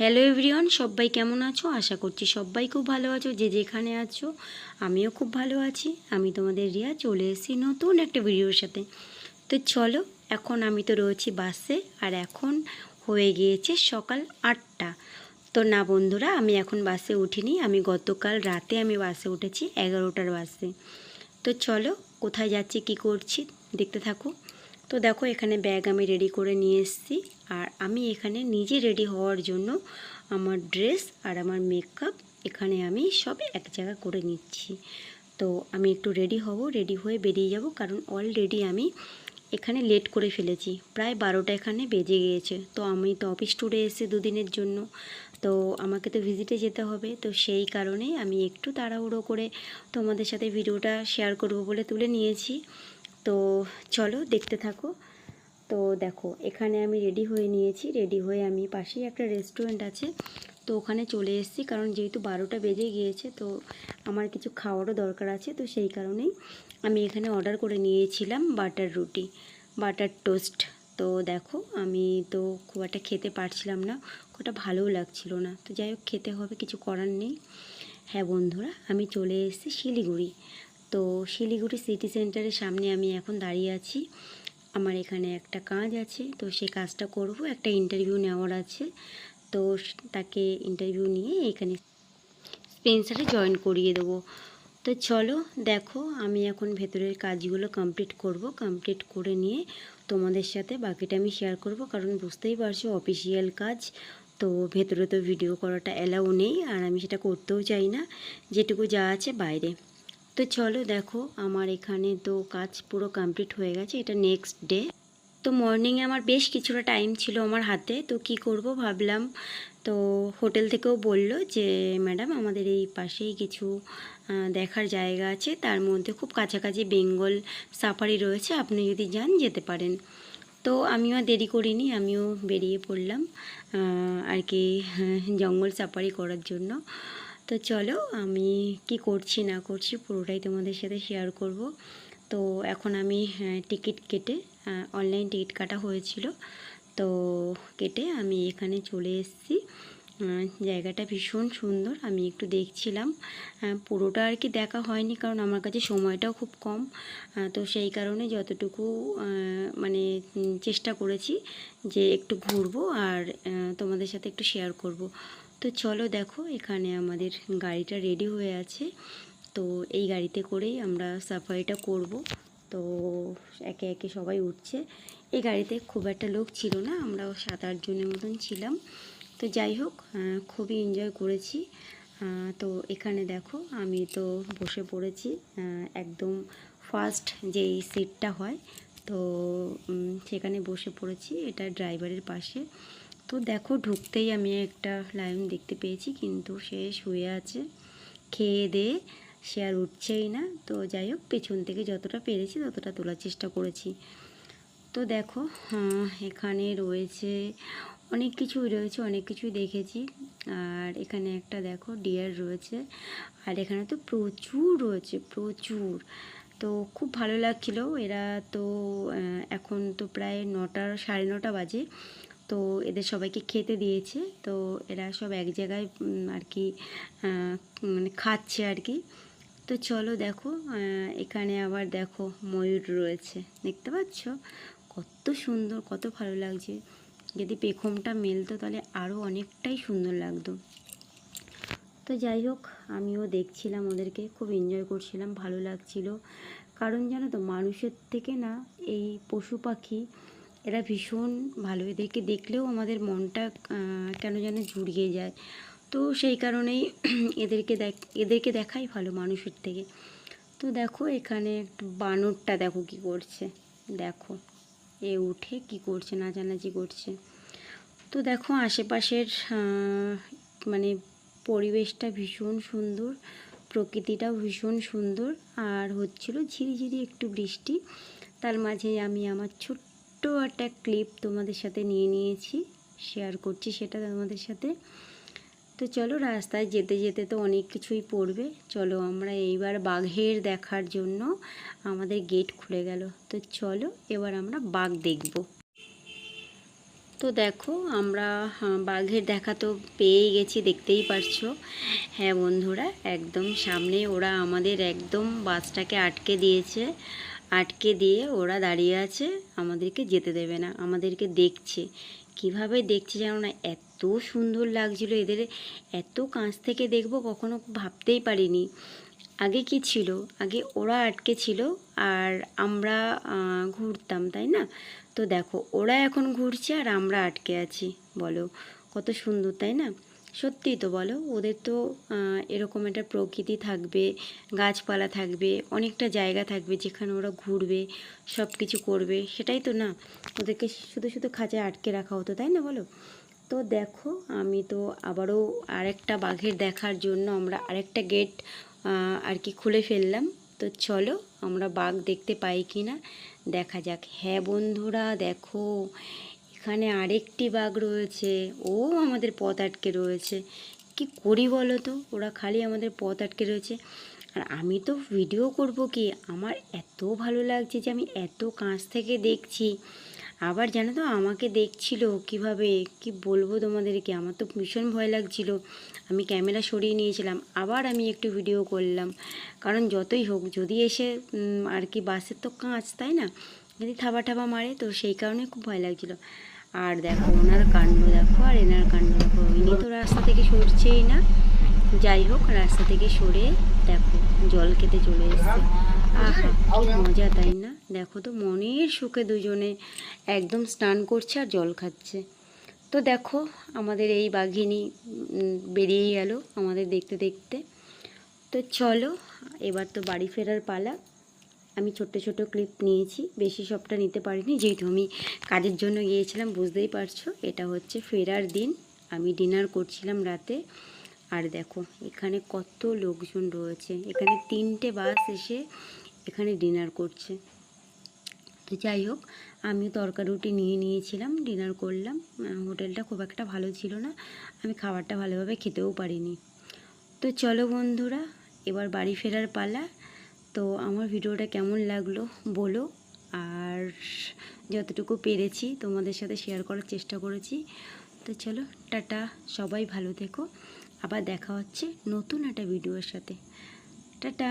Hello everyone সবাই কেমন আছো? আশা করছি সবাই খুব ভালো আছো। যে যেখানে আছো, আমিও খুব ভালো আছি। আমি তোমাদের রিয়া, চলে এসেছি নতুন একটা ভিডিওর সাথে। তো চলো, এখন আমি তো রয়েছি বাসে, আর এখন হয়ে গিয়েছে সকাল আটটা। তো না বন্ধুরা, আমি এখন বাসে উঠিনি। আমি গতকাল রাতে আমি বাসে উঠেছি এগারোটার বাসে। তো চলো, কোথায় যাচ্ছি, কি করছি, দেখতে থাকো। তো দেখো, এখানে ব্যাগ আমি রেডি করে নিয়ে এসেছি। আর আমি এখানে নিজে রেডি হওয়ার জন্য আমার ড্রেস আর আমার মেকআপ এখানে আমি সব এক জায়গা করে নিচ্ছি। তো আমি একটু রেডি হব রেডি হয়ে বেরিয়ে যাব কারণ অলরেডি আমি এখানে লেট করে ফেলেছি। প্রায় বারোটা এখানে বেজে গিয়েছে। তো আমি তো অফিস ট্যুরে এসে দুদিনের জন্য। তো আমাকে তো ভিজিটে যেতে হবে। তো সেই কারণেই আমি একটু তাড়াহুড়ো করে তোমাদের সাথে ভিডিওটা শেয়ার করব বলে তুলে নিয়েছি। তো চলো দেখতে থাকো। তো দেখো, এখানে আমি রেডি হয়ে নিয়েছি। রেডি হয়ে আমি পাশেই একটা রেস্টুরেন্ট আছে। তো ওখানে চলে এসেছি, কারণ যেহেতু বারোটা বেজে গিয়েছে, তো আমার কিছু খাওয়ারও দরকার আছে। তো সেই কারণেই আমি এখানে অর্ডার করে নিয়েছিলাম বাটার রুটি বাটার টোস্ট তো দেখো, আমি তো খুব একটা খেতে পারছিলাম না, খুব ভালোও লাগছিল না। তো যাই হোক, খেতে হবে, কিছু করার নেই। হ্যাঁ বন্ধুরা, আমি চলে এসেছি শিলিগুড়ি। তো শিলিগুড়ি সিটি সেন্টারের সামনে আমি এখন দাঁড়িয়ে আছি। আমার এখানে একটা কাজ আছে, তো সেই কাজটা করব। একটা ইন্টারভিউ নেওয়ার আছে, তো তাকে ইন্টারভিউ নিয়ে এখানে স্পেন্সারে জয়েন করিয়ে দেবো। তো চলো দেখো, আমি এখন ভেতরের কাজগুলো কমপ্লিট করব। কমপ্লিট করে নিয়ে তোমাদের সাথে বাকিটা আমি শেয়ার করব, কারণ বুঝতেই পারছ অফিসিয়াল কাজ, তো ভেতরে তো ভিডিও করাটা অ্যালাউ নেই, আর আমি সেটা করতেও চাই না। যেটুকু যা আছে বাইরে। তো চলো দেখো, আমার এখানে তো কাজ পুরো কমপ্লিট হয়ে গেছে, এটা নেক্সট ডে তো মর্নিংয়ে আমার বেশ কিছুটা টাইম ছিল আমার হাতে, তো কি করব ভাবলাম, তো হোটেল থেকেও বলল যে ম্যাডাম আমাদের এই পাশেই কিছু দেখার জায়গা আছে, তার মধ্যে খুব কাছাকাছি বেঙ্গল সাফারি রয়েছে, আপনি যদি যান, যেতে পারেন। তো আমিও দেরি করিনি, আমিও বেরিয়ে পড়লাম আর কি, জঙ্গল সাফারি করার জন্য। তো চলো আমি কি করছি না করছি পুরোটাই তোমাদের সাথে শেয়ার করব। তো এখন আমি টিকিট কেটে অনলাইন টিকিট কাটা হয়েছিল। তো কেটে আমি এখানে চলে এসেছি। জায়গাটা ভীষণ সুন্দর, আমি একটু দেখছিলাম। পুরোটা আর কি দেখা হয়নি কারণ আমার কাছে সময়টাও খুব কম। তো সেই কারণে যতটুকু মানে চেষ্টা করেছি যে একটু ঘুরবো আর তোমাদের সাথে একটু শেয়ার করব। তো চলো দেখো, এখানে আমাদের গাড়িটা রেডি হয়ে আছে। তো এই গাড়িতে করেই আমরা সাফারিটা করব। তো একে একে সবাই উঠছে। এই গাড়িতে খুব একটা লোক ছিল না আমরা সাত আট জনের মতন ছিলাম। তো যাই হোক খুবই এনজয় করেছি। তো এখানে দেখো, আমি তো বসে পড়েছি। একদম ফার্স্ট যেই সিটটা হয়, তো সেখানে বসে পড়েছি। এটা ড্রাইভারের পাশে। তো দেখো ঢুকতেই আমি একটা লায়ন দেখতে পেয়েছি, কিন্তু সে শুয়ে আছে। খেয়ে দিয়ে সে আর উঠছেই না। তো যাই হোক, পেছন থেকে যতটা পেরেছি ততটা তোলার চেষ্টা করেছি। তো দেখো এখানে রয়েছে অনেক কিছুই রয়েছে, অনেক কিছুই দেখেছি। আর এখানে একটা দেখো ডিয়ার রয়েছে। আর এখানে তো প্রচুর রয়েছে, প্রচুর। তো খুব ভালো লাগছিল। এরা তো এখন তো প্রায় নটা, সাড়ে নটা বাজে। তো এদের সবাইকে খেতে দিয়েছে। তো এরা সব এক জায়গায় আর কি মানে খাচ্ছে আর কি। তো চলো দেখো এখানে আবার দেখো ময়ূর রয়েছে। দেখতে পাচ্ছ? কত সুন্দর, কত ভালো লাগছে। যদি পেখমটা মেলতো তাহলে আরও অনেকটাই সুন্দর লাগতো। তো যাই হোক, আমিও দেখছিলাম ওদেরকে, খুব এনজয় করছিলাম, ভালো লাগছিল। কারণ জানো তো, মানুষের থেকে না, এই পশু পাখি এরা ভীষণ ভালো। এদেরকে দেখলেও আমাদের মনটা কেন যেন জুড়িয়ে যায়। তো সেই কারণেই এদেরকে দেখ, এদেরকে দেখাই ভালো মানুষের থেকে। তো দেখো এখানে একটু বানরটা দেখো কি করছে। দেখো, এ উঠে কি করছে নাচানাচি করছে। তো দেখো আশেপাশের মানে পরিবেশটা ভীষণ সুন্দর, প্রকৃতিটাও ভীষণ সুন্দর। আর হচ্ছিল ঝিরিঝিরি একটু বৃষ্টি। তার মাঝে আমি আমার ছোট্ট একটা ক্লিপ তোমাদের সাথে নিয়ে নিয়েছি শেয়ার করছি সেটা তোমাদের সাথে। তো চলো রাস্তায় যেতে যেতে তো অনেক কিছুই পড়বে। চলো আমরা এইবার বাঘের দেখার জন্য আমাদের গেট খুলে গেল। তো চলো এবার আমরা বাঘ দেখব। তো দেখো আমরা বাঘের দেখা তো পেয়েই গেছি, দেখতেই পারছ। হ্যাঁ বন্ধুরা, একদম সামনে ওরা আমাদের একদম বাসটাকে আটকে দিয়েছে। আটকে দিয়ে ওরা দাঁড়িয়ে আছে, আমাদেরকে যেতে দেবে না, আমাদেরকে দেখছে। কীভাবে দেখছে জানো না, এত সুন্দর লাগছিল এদের, এত কাছ থেকে দেখব কখনো ভাবতেই পারিনি। আগে কি ছিল? আগে ওরা আটকে ছিল আর আমরা ঘুরতাম, তাই না? তো দেখো, ওরা এখন ঘুরছে আর আমরা আটকে আছি, বলো। কত সুন্দর, তাই না? সত্যিই তো বলো, ওদের তো এরকম একটা প্রকৃতি থাকবে, গাছপালা থাকবে, অনেকটা জায়গা থাকবে যেখানে ওরা ঘুরবে সব কিছু করবে, সেটাই তো না। ওদেরকে শুধু শুধু খাঁচায় আটকে রাখা হতো, তাই না বলো? তো দেখো, আমি তো আবারও আরেকটা বাঘের দেখার জন্য আমরা আরেকটা গেট আর কি খুলে ফেললাম। তো চলো, আমরা বাঘ দেখতে পাই কি না দেখা যাক। হ্যাঁ বন্ধুরা, দেখো এখানে আরেকটি বাঘ রয়েছে। ও আমাদের পথ আটকে রয়েছে। কি করি বলো তো? ওরা খালি আমাদের পথ আটকে রয়েছে। আর আমি তো ভিডিও করব কি? আমার এত ভালো লাগছে যে আমি এত কাঁচ থেকে দেখছি। আবার জানো তো, আমাকে দেখছিল কীভাবে? কি বলব তোমাদেরকে? আমার তো ভীষণ ভয় লাগছিল। আমি ক্যামেরা সরিয়ে নিয়েছিলাম। আবার আমি একটু ভিডিও করলাম। কারণ যতই হোক, যদি এসে আর কি বাসের তো কাঁচ, তাই না? যদি থাবা ঠাবা মারে, তো সেই কারণে খুব ভয় লাগছিল। আর দেখো, ওনার কাণ্ড দেখো, আর এনার কাণ্ড দেখো। ইনি তো রাস্তা থেকে সরছেই না। যাই হোক, রাস্তা থেকে সরে দেখো, জল খেতে চলে এসছে। আহা মজা, তাই না? দেখো তো, মনের সুখে দুজনে একদম স্নান করছে আর জল খাচ্ছে। তো দেখো, আমাদের এই বাঘিনী বেরিয়ে গেল আমাদের দেখতে দেখতে। তো চলো, এবার তো বাড়ি ফেরার পালা। আমি ছোট্ট ছোট ক্লিপ নিয়েছি। বেশি সবটা নিতে পারিনি। যেহেতু আমি কাজের জন্য গিয়েছিলাম, বুঝতেই পারছ, এটা হচ্ছে ফেরার দিন। আমি ডিনার করছিলাম রাতে। আর দেখো, এখানে কত লোকজন রয়েছে। এখানে তিনটে বাস এসে এখানে ডিনার করছে। তো যাই হোক আমি তরকা রুটি নিয়ে নিয়েছিলাম ডিনার করলাম। হোটেলটা খুব একটা ভালো ছিল না। আমি খাবারটা ভালোভাবে খেতেও পারিনি। তো চলো বন্ধুরা, এবার বাড়ি ফেরার পালা। তো আমার ভিডিওটা কেমন লাগল বলো। আর যতটুকু পেরেছি তোমাদের সাথে শেয়ার করার চেষ্টা করেছি। তো চলো, টাটা, সবাই ভালো থেকো। আবার দেখা হচ্ছে নতুন একটা ভিডিওর সাথে। টাটা!